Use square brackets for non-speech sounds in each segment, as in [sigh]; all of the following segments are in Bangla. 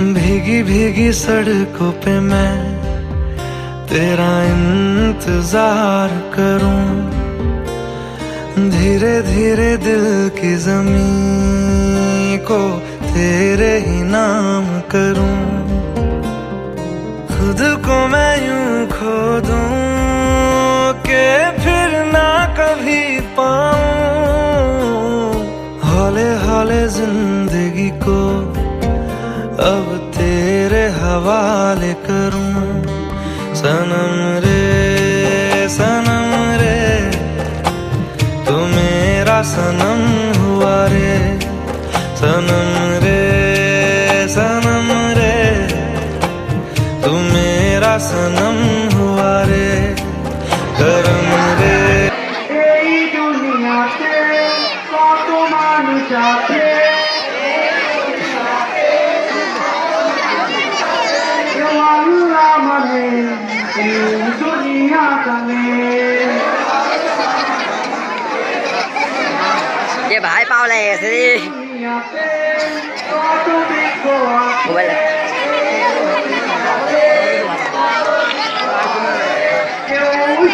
भीगी भीगी सड़कों पे मैं तेरा इंतज़ार करूँ। धीरे धीरे दिल की ज़मीन को तेरे ही नाम करूँ। खुद को मैं यूँ खो दूँ कि फिर ना कभी पाऊँ। अब तेरे हवाले करूँ। सनम रे सनम रे तू मेरा सनम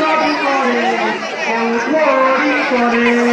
করে করে।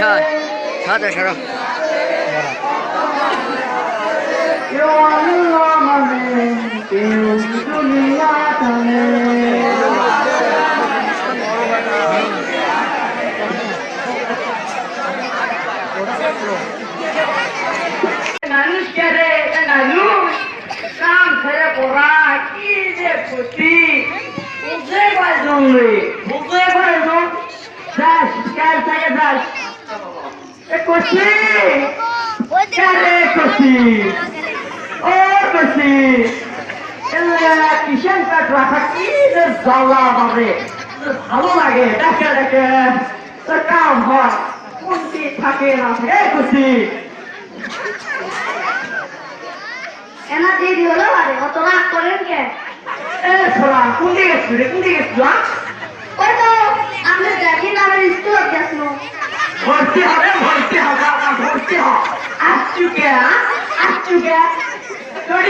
মাথা বেচছে সর সর তো সরো কেউ আল্লাহ করছি কারে করছি ও করছি কিষান কাঠ রাখা কি জ্বালা হবে ভালো লাগে দেখে দেখে তোর কাম হয় কোনটি থাকে না থাকে এ এনা দেরি হলো আরে অত রাগ করেন কে এ ছোড়া কোন দিকে গেছিস রে কোন দিকে গেছিস? ওই তো আমরা দেখি না আমার স্কুল গেছিল ভর্তি হবে ভর্তি হবে আপনার ভর্তি হ আসছু কে হ্যাঁ? আসছু কে তোরি গেছিস গেছিস রে রাস্তার সাথে তো তাই এনা আসিছি তো বাংলা মাস্টারের কথা শুনো হয় বাবা এ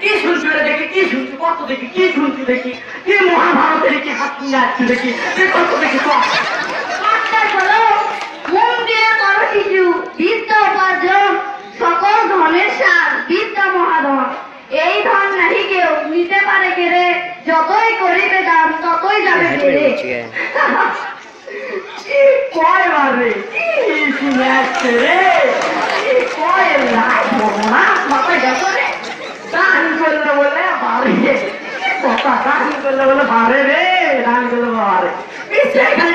কি শুনছি দেখি, কি শুনছি কত দেখি, কি শুনছি দেখি, কি মহাভারতে দেখি হাত দেখি কত দেখি তো মাস্টার বলো মন দিয়ে করো শিশু বিদ্যা উপার্জন সকল ধনের সার বিদ্যা মহাধন এই ধন নাহি কেউ নিতে পারে কেড়ে যতই করিবে দান ততই যাবে কেড়ে কি কয় বারে কি শুনে আসছে রে কি কয় লাভ না মাথায় গেছে রে দান করলে বলে বাড়ে কথা দান করলে বলে বাড়ে রে দান করলে বাড়ে পিছিয়ে এখানে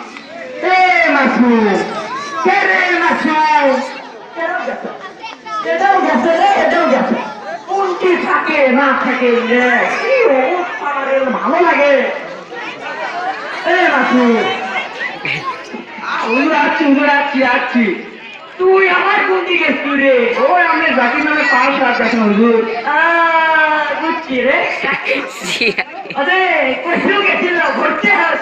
এ মাসু কে রে মাসু? এটাও গেছে রে এটাও গেছে। কোনটি থাকে না থাকে রে? ভালো লাগে। এ মাসু আচ্ছা হুজুর আসছি তুই আমার কোন দিকে রে? ওই আমি জাকির নামে পাঁচ হাত দেখেন হুজুর। বুঝছি রে। [laughs] আরে কোথাও গেছিল? ঘুরতে হাস।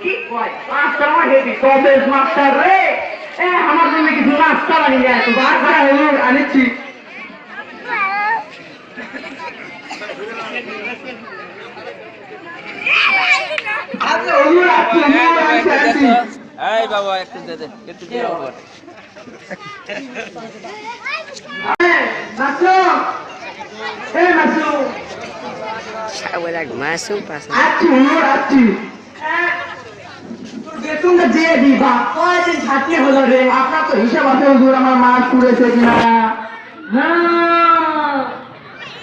কি কয় মাস্টার আমার হেবি তবে মাস্টার রে এ আমার জন্য কিছু নাস্তা বানিয়ে যায় তো বার করা হলো আনিচ্ছি আচ্ছা আনছি এই বাবা একটু দে দে একটু বাবা আচ্ছি আচ্ছি বেতনটা দিয়ে দিবা কয়দিন থাকতে হলো রে আপনার তো হিসাব আছে হুজুর আমার মাস পুড়েছে কিনা হ্যাঁ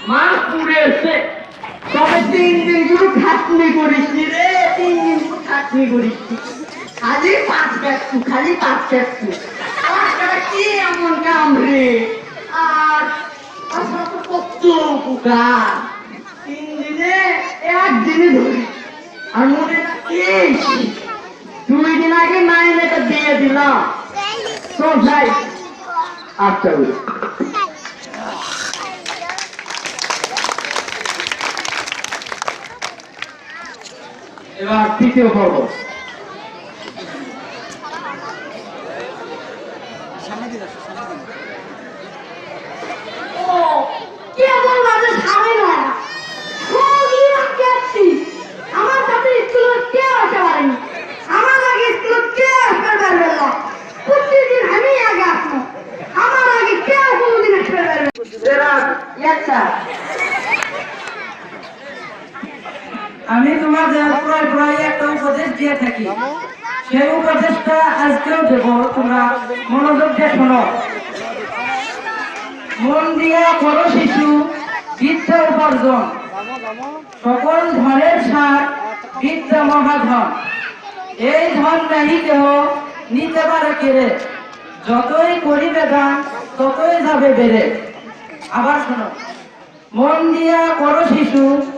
মাস পুড়েছে তবে তিন দিন শুধু খাটনি করিস রে তিন দিন শুধু খাটনি করিস খালি পাঁচ ব্যক্তু খালি পাঁচ পাঁচটা কি এমন কাম রে আর কত উপকার তিন দিনে একদিনে ধরি আর মনে দুই দিন আগে মাইনেটা দিয়ে দিলাম তো যাই আচ্ছা এবার তৃতীয় পর্ব। ও কেমন বাজে সামনে নয় সবই রাখতে আসছি আমার সাথে স্কুলে কেউ আসতে পারেনি আমার আগে স্কুলে কেউ আসতে পারবে না প্রতিদিন আমি আগে আসব আমার আগে কেউ কোনোদিন আসতে পারবে না এরা আচ্ছা আমি তোমাদের প্রায় প্রায় একটা উপদেশ দিয়ে থাকি সেই উপদেশটা আজকেও দেব তোমরা মনোযোগ দিয়ে শোনো। মন দিয়া করো শিশু, বিদ্যা উপার্জন। সকল ধনের সার বিদ্যা মহাধন। এই ধন নাহি কেহ নিতে পারে কেড়ে। যতই করিবে দান, ততই যাবে বেড়ে। আবার শোনো। মন দিয়া করো শিশু,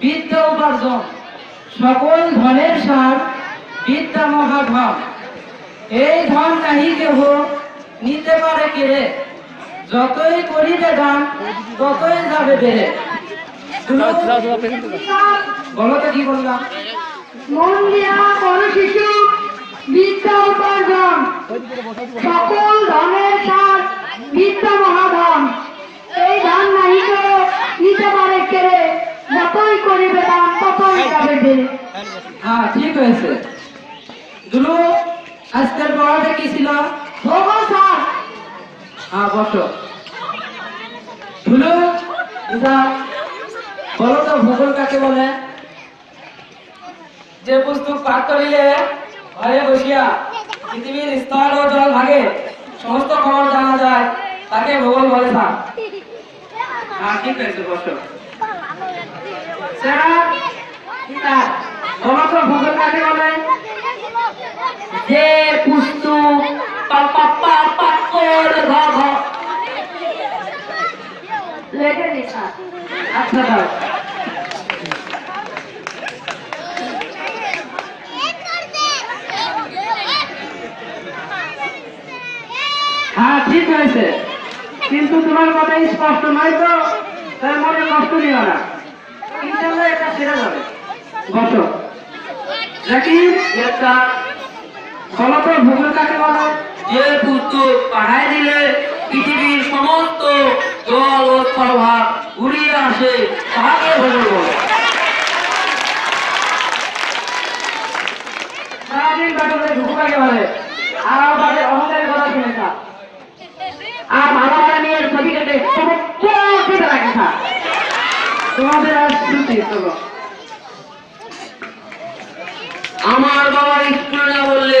বিদ্যা উপার্জন। সকল ধনের সার বিদ্যা মহাধন। এই ধন নাহি কেহ নিতে পারে কেড়ে যতই করিবে দান ততই যাবে বেড়ে। বলো তো কি বললাম মন দিয়া করো শিশু বিদ্যা উপার্জন। সকল ধনের সার বিদ্যা মহাধন। এই ধন নাহি কেউ নিতে পারে কেড়ে যতই করিবে দান ততই যাবে বেড়ে। হ্যাঁ ঠিক হয়েছে। দুলু আজকের পড়াটা কি ছিল? ভগবান হ্যাঁ বসো। ধুলু ইসা বলো তো কাকে বলে? যে পুস্তক পাঠ করিলে ঘরে বসিয়া পৃথিবীর স্তর ও জল ভাগে, সমস্ত খবর জানা যায়, তাকে ভূগোল বলে স্যার হ্যাঁ ঠিক আছে, বসো। স্যার তো ভূগোল কাকে বলে? যে পুস্তক পা পা পা পা করে ঘ ঘ। লেখে লেখা আচ্ছা হ্যাঁ ঠিক হয়েছে। কিন্তু তোমার কথা স্পষ্ট নয় তো তার মনে কষ্ট নিও না। ইনশাল্লাহ এটা সেরে যাবে। বসো। নাকি বলো তো ভূগোল কাকে বলে? যে পুস্তক পাঠাই দিলে পৃথিবীর সমস্ত জল ও স্থলভাগ ঘুরিয়ে আসে তাহাকে ভজন বলে সারাদিন বেটলে ঢুকু কাকে বলে? আর তাদের অহংকারের কথা শুনে খা আর ভালো ভালো মেয়ের ছবি কেটে রাখে তোমাদের আর শুনতে চলো আমার বাবা স্কুলে না বললে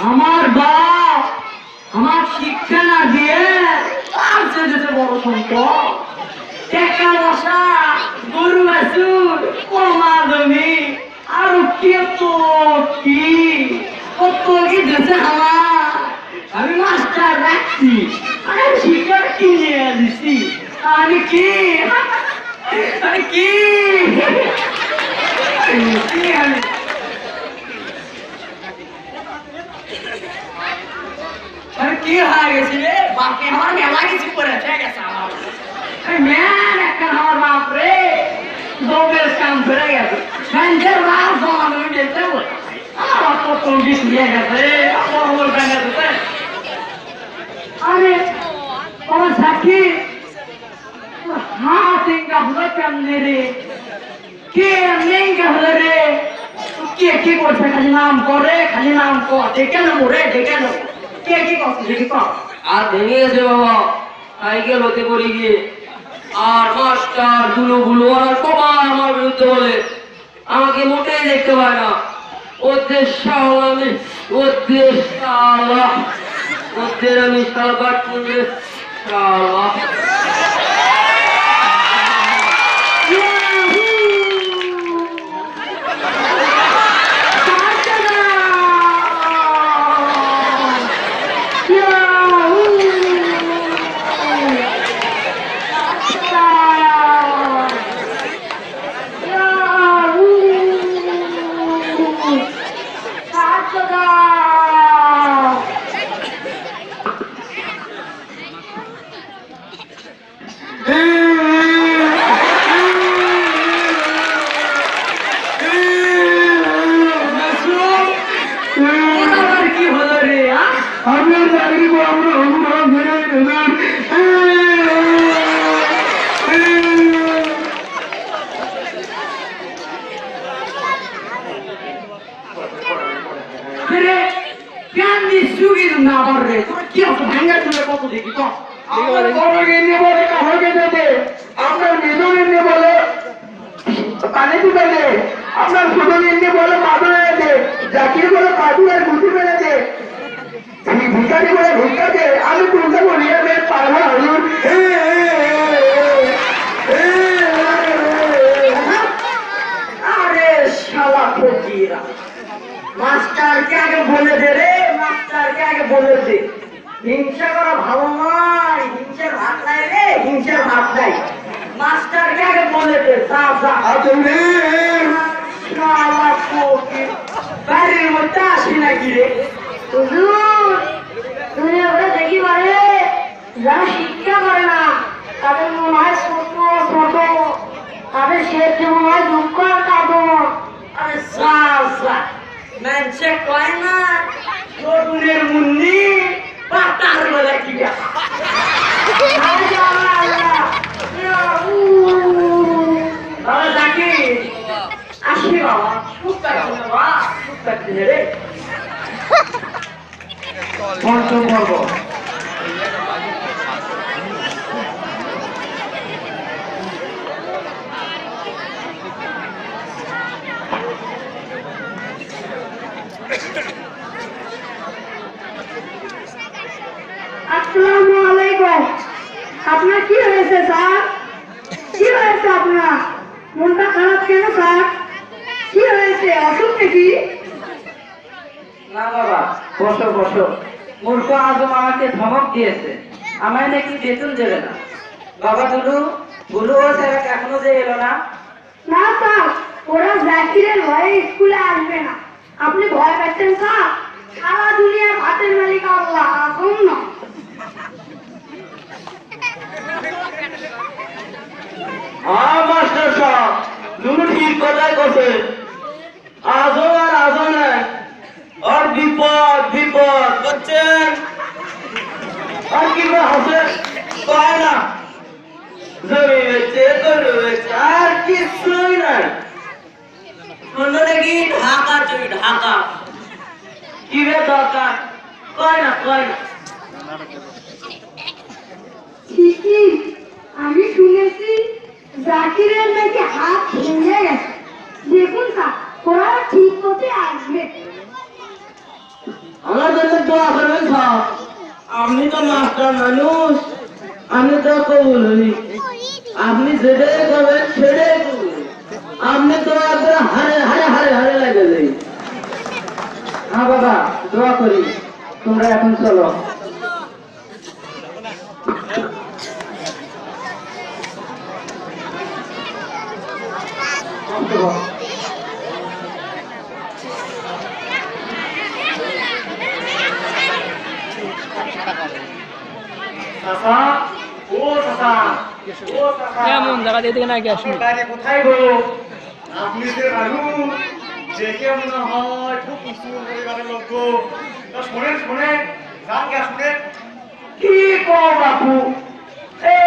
আমার আমার শিক্ষা না দিয়ে আর যেতে বড় সম্পদ। গরু আর কে কি কত কি মাস্টার রাখছি, আমি শিক্ষা আমি কি? আমি কি? কি আমি আরে কি হয়ে গেছে রে বাপে আমার মেলা কিছু করেছে গেছে আমার এই ম্যান একটা আমার বাপ রে দোবের কাম ফিরে গেছে ম্যানদের বাপ জমা আমি যেতে বলে আমার তো টঙ্গি শুয়ে গেছে আমার আমার ভেঙে দিতে আরে আমার সাক্ষী হাত ইঙ্গা হলো কেমনে রে কে নেঙ্গা হলো রে কে কি করছে? খালি নাম করে, খালি নাম কর। দেখে রে দেখে কে কি করছে দেখি কর। আর ভেঙে গেছে বাবা সাইকেল হতে পড়ে গিয়ে। আর মাস্টারগুলো আর সবাই আমার বিরুদ্ধে বলে। আমাকে মোটেই দেখতে পায় না। ওদের আমি ওদের শালা ওদের আমি শালা বাট করলে শালা কি হলো রে আমি আমরা দেবেন দিয়ে সুগি না আবার রে তোরা কি হতো ভাঙ্গা তুলে কত দেখি তো আপনার বড় গিয়ে কাহকে দেবে আপনার মেজনে নিয়ে বলে পানি দিবে দে আপনার ছোটকে নিয়ে বলে পাদু মেরে দে জাকির বলে পাদু আর গুটি মেরে দে আমি ভিকারি বলে ভিক্ষা দে আমি কোনটা বলি আমি পারব হুজুর এ, এ, এ, এ, এ, এ, এ। আরে শালা ফকিরা মাস্টারকে আগে বলে দে রে আগে হিংসা করা ভালো নয়। হিংসার ভাত নাই রে হিংসার ভাত নাই। মাস্টারকে আগে বলে দে যা যা। আদরে শালা ফকির বাড়ির মধ্যে আসি নাকি রে? হুজুর তুমি ওটা দেখি পারে যারা শিক্ষা করে না তাদের মনে হয় ছোট ছোট। তাদের শেষ মনে হয় দুঃখ আর কাঁদন আরে যা যা। মেনছে কয় না তরুণের মুন্নি পাতার বেলা কি ব্যাপার আরে যে আল্লাহ আল্লাহ ইয়া, উ। বাবা জাকি আসি বাবা সুখ কাটছে না বাবা সুখ কাটছে না রে পঞ্চম পর্ব আসসালামু আলাইকুম আপনার কি হয়েছে স্যার কি হয়েছে আপনার মনটা খারাপ কেন স্যার কি হয়েছে অসুখ নাকি না বাবা বসো বসো মূর্খ আজম আমাকে ধমক দিয়েছে। আমায় নাকি বেতন দেবে না। বাবা দুলু বুলু ও স্যার এখনও যে এলো না? না স্যার ওরা জাকিরের ভয়ে স্কুলে আসবে না। আপনি ভয় পাচ্ছেন স্যার সারা দুনিয়ার ভাতের মালিক আল্লাহ আসুন না। হ্যাঁ মাস্টার সাহেব তুমি ঠিক কথাই কছে আজও আর আজও নাই আর বিপদ বিপদ বুঝছেন? আর কি করে হাসে কয় না। জমি বেচে গরু বেচে আর কিছুই নাই। শুনলো নাকি? ঢাকা তুমি ঢাকা। কি রে দরকার কয় না কয় না। আমি শুনেছি জাকিরের নাকি হাত ভেঙে গেছে। দেখুন স্যার ওরা ঠিক পথে আসবে। আমার জন্য দোয়া করবেন সব আপনি তো মাস্টার মানুষ। আমি তো কবুল আপনি যেটাই করবেন সেটাই আপনি তো একদম হারে হারে হারে হারে লাগে যাই। হ্যাঁ বাবা, দোয়া করি, তোমরা এখন চলো। চাচা ও এমন জায়গা দিয়ে নাকি আসুন। কোথায় গো? আপনি যে মানুষ দেখে মনে হয় খুব উঁচু পরিবারের লোক শোনেন শোনেন গান গা শোনেন। কি কো বাপু? এ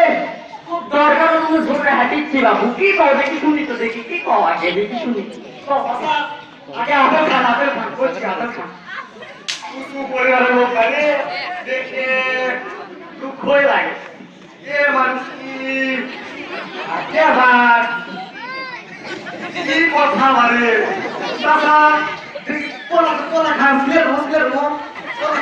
খুব দরকার তুমি শুনে হাঁটিচ্ছি বাবু কি কও দেখি শুনি তো দেখি। কি কও আগে দেখি শুনি। আগে আপেল খান আপেল খান করছি আপেল খান। উঁচু পরিবারের লোক মানে দেখে দুঃখই লাগে। এ আগে আবার? কি কথা মানে চাচা কোলা কোলা খান প্লেট হোক প্লেট হোক। কোলা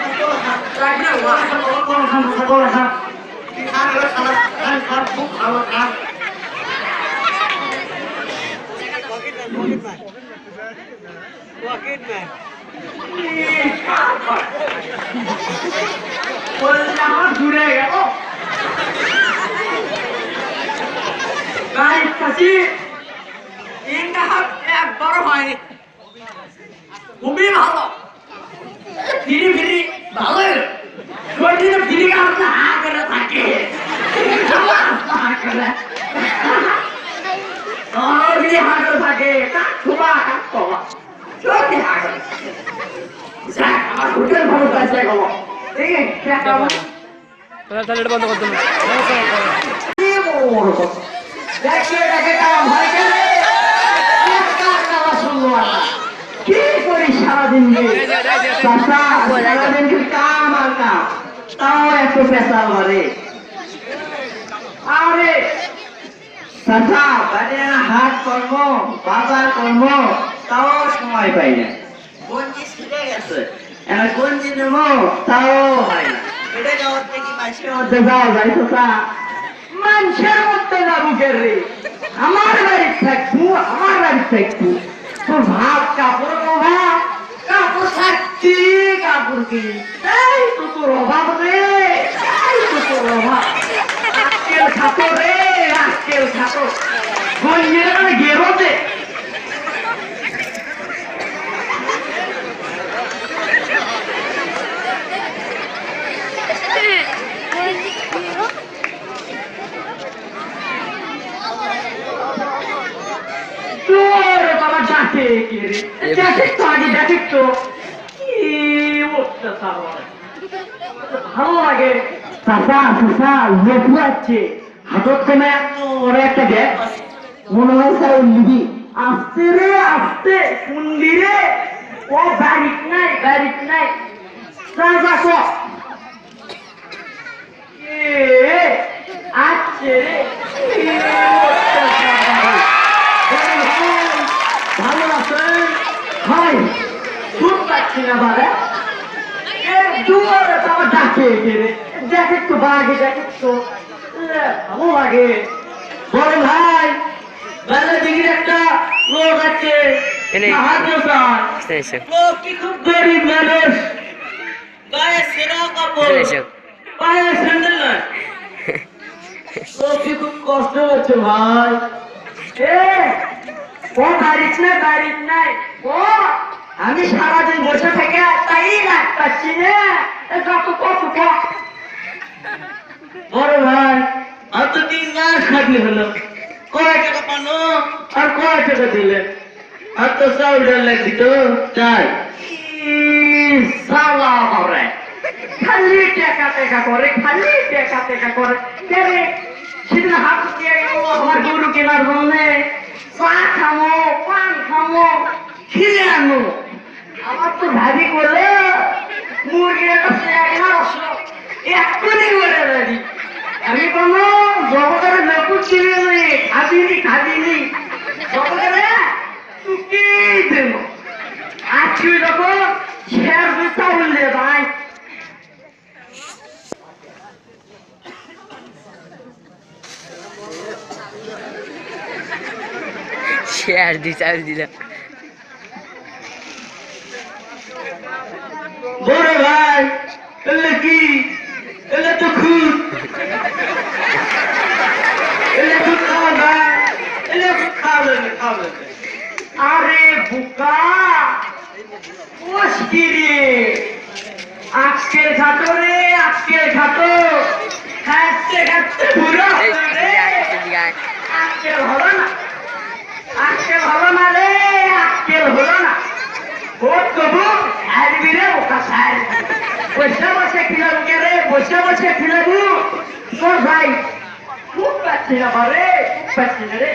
আমার দূরে গেল তিনটা হাত একবারও হয়নি খুবই ভালো ফিরি ফিরি ভালো শরীরে ফিরি গাছ হা করে থাকে। হা করে থাকে কাক ছোবা কাক কবা তাহলে এটা বন্ধ করতে দেখে দেখে কাম কেন কার কাওয়া শুনব না কি করি সারাদিন সারাদিন কাম আর কাম? তাও এত পেশা মারে আরে চাষা হাট কর্ম বাজার কর্ম। তাও সময় পাই না। গঞ্জি ছিঁড়ে গেছে? এবার গঞ্জি নেব? তাও হয় যাওয়ার থেকে মানুষের মধ্যে রে? আমার বাড়ি থাকব, আমার বাড়ি থাকব। ভাত, কাপড়, অভাব। কাপড় কাপড় কি? এই তো অভাব রে অভাব। আজকের খাতো রে, আজকের খাতো মানে গেরোতে তোর বাবা ডাকে রে? ডাকে তো আগে ডাকে তো কি অত্যাচার ভালো লাগে। চাষা চাষা লেপু আছে হাতত কমে এত একটা গ্যাপ মনে হয় স্যার লিবি আস্তে রে আস্তে শুনলি রে? ও বাড়িত নাই বাড়িত নাই। ক? রে কি অত্যাচার ভালো আছেন ভাই খুব পাচ্ছি না বাবা। দুয়ারে বাবা ডাকে গেলে দেখে তো বাগে দেখে তো ভালো লাগে। বড় ভাই বেলা ডিগ্রি আছে এনে। সাহায্য চায় লোকটি খুব গরিব মানুষ? গায়ে সেরা কাপড়। পায়ে স্যান্ডেল নয় [laughs] লোকটি খুব কষ্ট হচ্ছে ভাই? এ ও বাড়ির না বাড়ির নাই। ও আমি সারাদিন বসে থেকে তাই রাত পাচ্ছি না কত কত বড় ভাই তো তিন মাস হলো। কয় টাকা পানো আর কয় টাকা দিলে? আর তো ডাল লাগছি তো চাই সালা করে খালি টেকা টেকা করে খালি টেকা টেকা করে। সেদিন হাত দিয়ে আমার গরু কেনার জন্য চা খামো পান খামো খিরে আনো আমার তো ভাবি করলে মুরগির কাছে এগারোশো। এক্ষুনি করে দাদি আমি কোনো জগতের নকুল কিনে নেই খাবিনি খাবিনি জগতের টুকি দেব। আজকে যখন শেয়ার দুটা উঠলে ভাই শেয়ার দি চাল দিলাম বড় ভাই এলে কি? এলে তো খুব এলে খুব খাওয়া এলে খাওয়া খাওয়া আরে বুকা মুশকিরে আজকে খাতো রে আজকে খাতো খাচ্ছে খাচ্ছে বুড়ো রে। আজকে হলো না আজকে হলো না রে, আজকে হলো না। ভোট তবু সারবি রে ওটা সার বসে বসে খিলাবু কে রে, বসে বসে খিলাবু তোর ভাই, খুব পাচ্ছি না রে, খুব পাচ্ছি না রে।